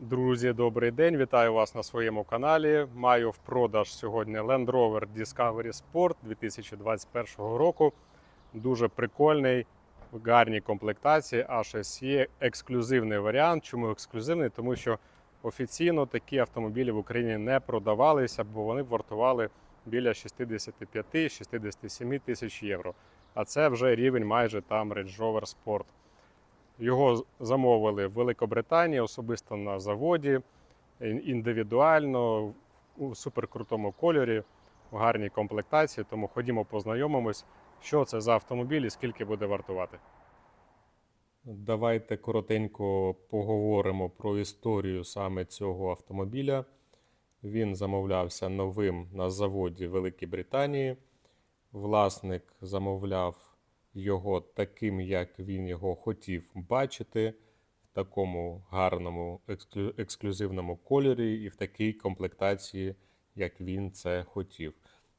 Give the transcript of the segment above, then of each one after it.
Друзі, добрий день! Вітаю вас на своєму каналі. Маю в продаж сьогодні Land Rover Discovery Sport 2021 року. Дуже прикольний, в гарній комплектації. HSE ексклюзивний варіант. Чому ексклюзивний? Тому що офіційно такі автомобілі в Україні не продавалися, бо вони вартували біля 65-67 тисяч євро. А це вже рівень майже там Range Rover Sport. Його замовили в Великобританії, особисто на заводі, індивідуально, у суперкрутому кольорі, в гарній комплектації. Тому ходімо познайомимось, що це за автомобіль і скільки буде вартувати. Давайте коротенько поговоримо про історію саме цього автомобіля. Він замовлявся новим на заводі Великій Британії. Власник замовляв його таким, як він його хотів бачити, в такому гарному ексклю- ексклюзивному кольорі і в такій комплектації, як він це хотів.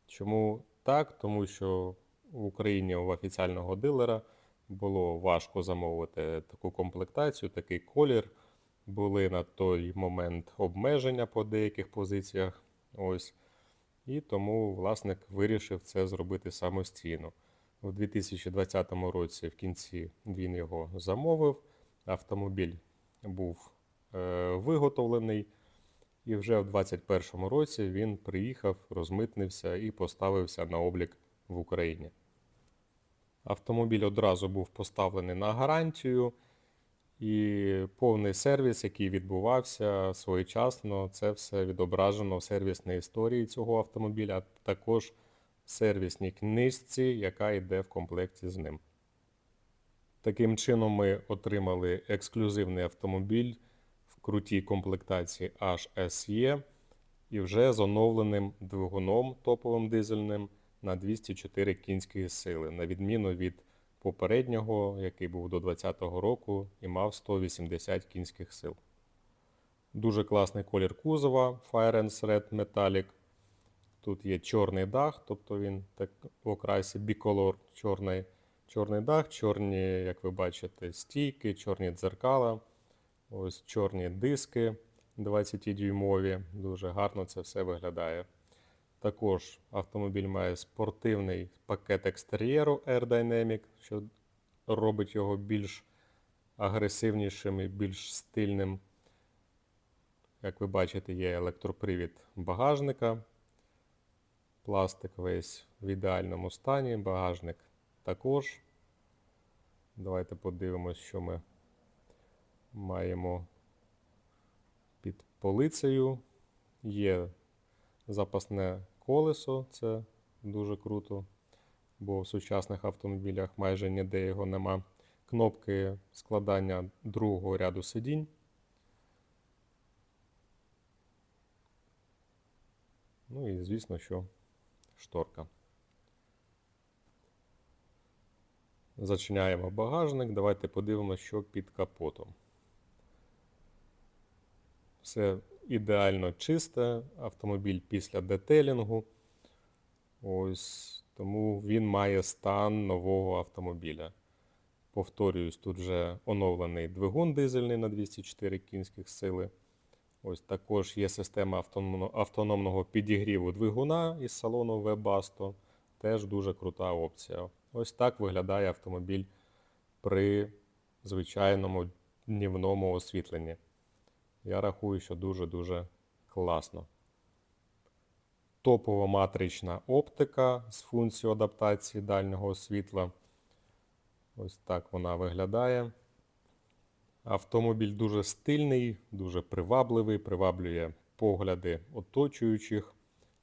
Чому так? Тому що в Україні у офіціального дилера було важко замовити таку комплектацію, такий колір. Були на той момент обмеження по деяких позиціях. Ось. І тому власник вирішив це зробити самостійно. У 2020 році в кінці він його замовив. Автомобіль був е, виготовлений, і вже в 2021 році він приїхав, розмитнився і поставився на облік в Україні. Автомобіль одразу був поставлений на гарантію, і повний сервіс, який відбувався своєчасно, це все відображено в сервісній історії цього автомобіля, а також сервісній книжці, яка йде в комплекті з ним. Таким чином, ми отримали ексклюзивний автомобіль в крутій комплектації HSE і вже з оновленим двигуном топовим дизельним на 204 кінські сили, на відміну від попереднього, який був до 2020 року і мав 180 кінських сил. Дуже класний колір кузова Fire Red Metallic. Тут є чорний дах, тобто він так в окрасі біколор чорний, чорний дах, чорні, як ви бачите, стійки, чорні дзеркала, ось чорні диски 20-дюймові. Дуже гарно це все виглядає. Також автомобіль має спортивний пакет екстер'єру Air Dynamic, що робить його більш агресивнішим і більш стильним. Як ви бачите, є електропривід багажника. Пластик весь в ідеальному стані, багажник також. Давайте подивимось, що ми маємо під полицею. Є запасне колесо, це дуже круто, бо в сучасних автомобілях майже ніде його нема. Кнопки складання другого ряду сидінь. Ну і звісно, що шторка. Зачиняємо багажник. Давайте подивимося, що під капотом. Все ідеально чисте. Автомобіль після детелінгу. Ось тому він має стан нового автомобіля. Повторююсь, тут вже оновлений двигун дизельний на 204 кінських сили. Ось також є система автономного підігріву двигуна із салону Webasto. Теж дуже крута опція. Ось так виглядає автомобіль при звичайному днівному освітленні. Я рахую, що дуже-дуже класно. Топова матрична оптика з функцією адаптації дальнього світла. Ось так вона виглядає. Автомобіль дуже стильний, дуже привабливий, приваблює погляди оточуючих.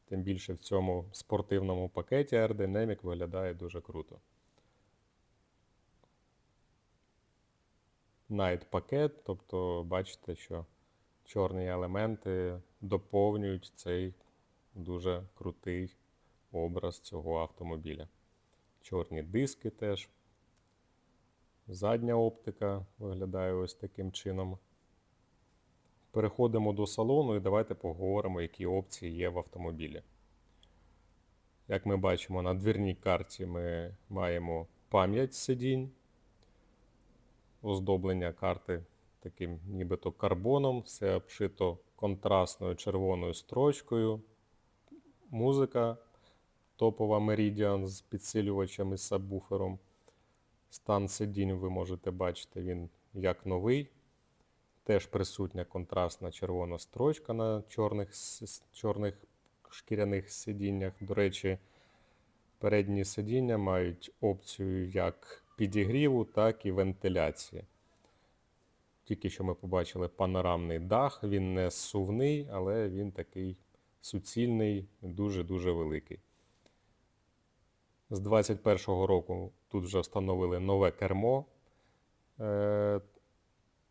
Тим більше в цьому спортивному пакеті Aerodynamic виглядає дуже круто. Night пакет, тобто бачите, що чорні елементи доповнюють цей дуже крутий образ цього автомобіля. Чорні диски теж. Задня оптика виглядає ось таким чином. Переходимо до салону і давайте поговоримо, які опції є в автомобілі. Як ми бачимо, на двірній карті ми маємо пам'ять сидінь, оздоблення карти таким нібито карбоном, все обшито контрастною червоною строчкою. Музика топова Meridian з підсилювачем і сабвуфером. Стан сидінь ви можете бачити, він як новий. Теж присутня контрастна червона строчка на чорних, чорних шкіряних сидіннях. До речі, передні сидіння мають опцію як підігріву, так і вентиляції. Тільки що ми побачили панорамний дах, він не сувний, але він такий суцільний, дуже-дуже великий. З 2021 року тут вже встановили нове кермо е,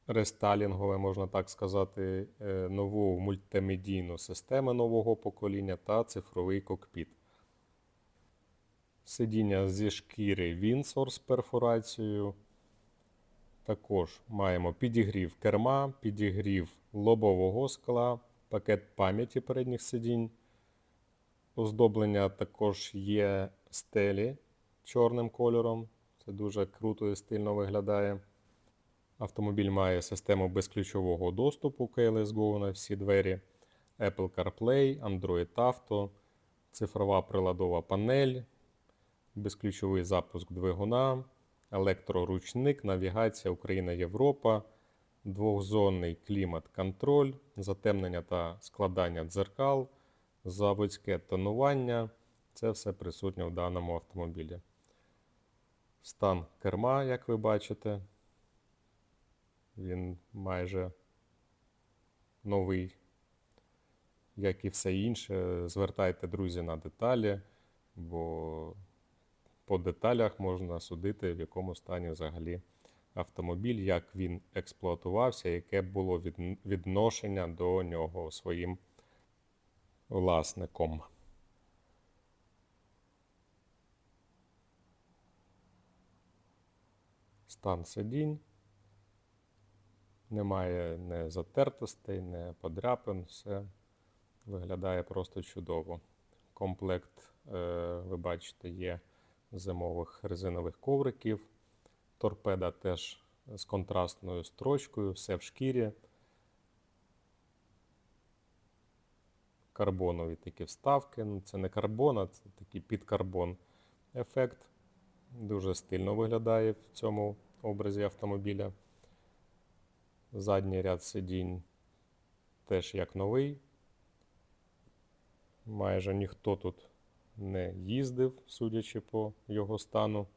рестайлінгове, можна так сказати, е, нову мультимедійну систему нового покоління та цифровий кокпіт. Сидіння зі шкіри Windsor з перфорацією. Також маємо підігрів керма, підігрів лобового скла, пакет пам'яті передніх сидінь. Оздоблення також є стелі чорним кольором. Це дуже круто і стильно виглядає. Автомобіль має систему безключового доступу Keyless Go на всі двері, Apple CarPlay, Android Auto, цифрова приладова панель, безключовий запуск двигуна, електроручник, навігація Україна-Європа, двохзонний клімат-контроль, затемнення та складання дзеркал, заводське тонування. Це все присутнє в даному автомобілі. Стан керма, як ви бачите, він майже новий, як і все інше. Звертайте, друзі, на деталі, бо по деталях можна судити, в якому стані взагалі автомобіль, як він експлуатувався, яке було відношення до нього своїм власником. Стан сидінь. Немає не затертостей, не подряпин, все виглядає просто чудово. Комплект, е, ви бачите, є зимових резинових ковриків. Торпеда теж з контрастною строчкою, все в шкірі. Карбонові такі вставки. Ну, це не карбон, а це такий підкарбон ефект. Дуже стильно виглядає в цьому образі автомобіля. Задній ряд сидінь теж як новий. Майже ніхто тут не їздив, судячи по його стану.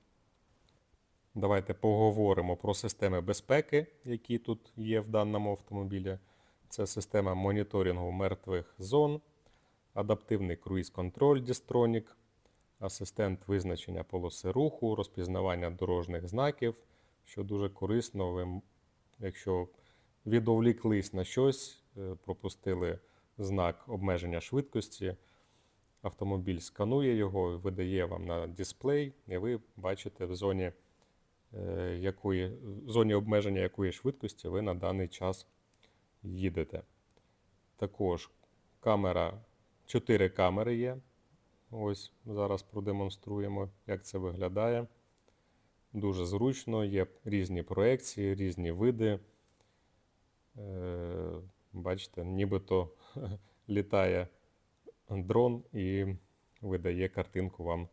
Давайте поговоримо про системи безпеки, які тут є в даному автомобілі. Це система моніторингу мертвих зон, адаптивний круїз-контроль Distronic, асистент визначення полоси руху, розпізнавання дорожніх знаків, що дуже корисно, ви, якщо відволіклись на щось, е, пропустили знак обмеження швидкості, автомобіль сканує його, видає вам на дисплей, і ви бачите в зоні, е, якої, в зоні обмеження якої швидкості ви на даний час їдете. Також камера, 4 камери є. Ось зараз продемонструємо, як це виглядає. Дуже зручно, є різні проекції, різні види. Е, Бачите, нібито літає дрон і видає картинку вам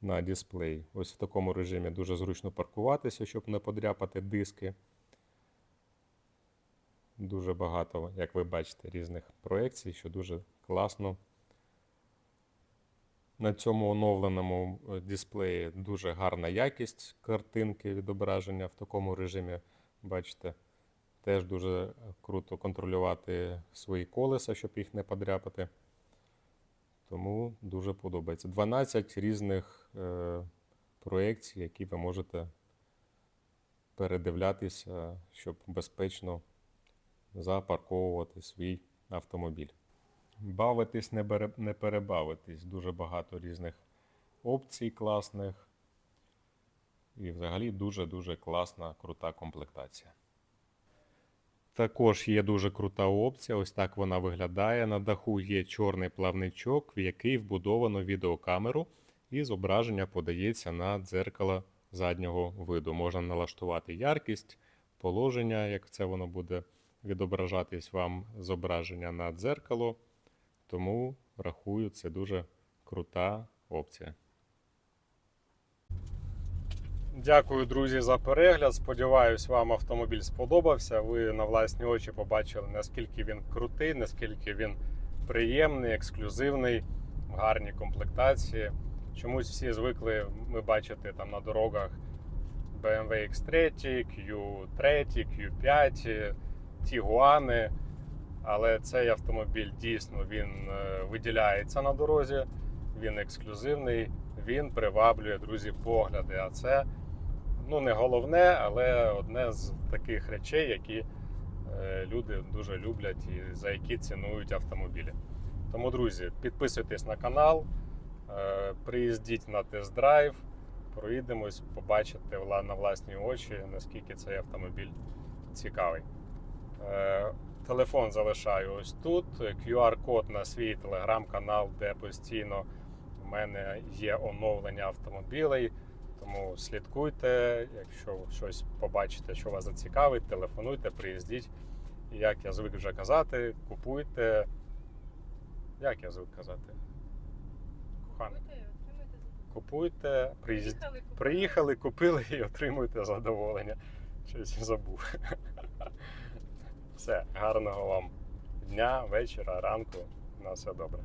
на дисплей. Ось в такому режимі дуже зручно паркуватися, щоб не подряпати диски. Дуже багато, як ви бачите, різних проекцій, що дуже класно. На цьому оновленому е, дисплеї дуже гарна якість картинки відображення в такому режимі. Бачите, теж дуже круто контролювати свої колеса, щоб їх не подряпати. Тому дуже подобається. 12 різних е, проєкцій, які ви можете передивлятися, щоб безпечно запарковувати свій автомобіль. Бавитись, не, перебавитись. Дуже багато різних опцій класних. І взагалі дуже-дуже класна, крута комплектація. Також є дуже крута опція. Ось так вона виглядає. На даху є чорний плавничок, в який вбудовано відеокамеру, і зображення подається на дзеркало заднього виду. Можна налаштувати яркість, положення, як це воно буде відображатись вам зображення на дзеркало. Тому рахую, це дуже крута опція. Дякую, друзі, за перегляд. Сподіваюсь, вам автомобіль сподобався. Ви на власні очі побачили, наскільки він крутий, наскільки він приємний, ексклюзивний, в гарній комплектації. Чомусь всі звикли ми бачити там на дорогах BMW X3, Q3, Q5, Tiguan. Але цей автомобіль дійсно він е, виділяється на дорозі, він ексклюзивний, він приваблює друзі погляди. А це ну не головне, але одне з таких речей, які е, люди дуже люблять і за які цінують автомобілі. Тому, друзі, підписуйтесь на канал, е, приїздіть на тест-драйв, проїдемось, побачите на власні очі, наскільки цей автомобіль цікавий. Телефон залишаю ось тут. QR-код на свій телеграм-канал, де постійно в мене є оновлення автомобілей. Тому слідкуйте, якщо щось побачите, що вас зацікавить, телефонуйте, приїздіть. Як я звик вже казати, купуйте. Як я звик казати? Задоволення. купуйте, приїзд... Приїхали, купили. приїхали, купили і отримуйте задоволення. Щось забув. Все, гарного вам дня, вечора, ранку. На все добре.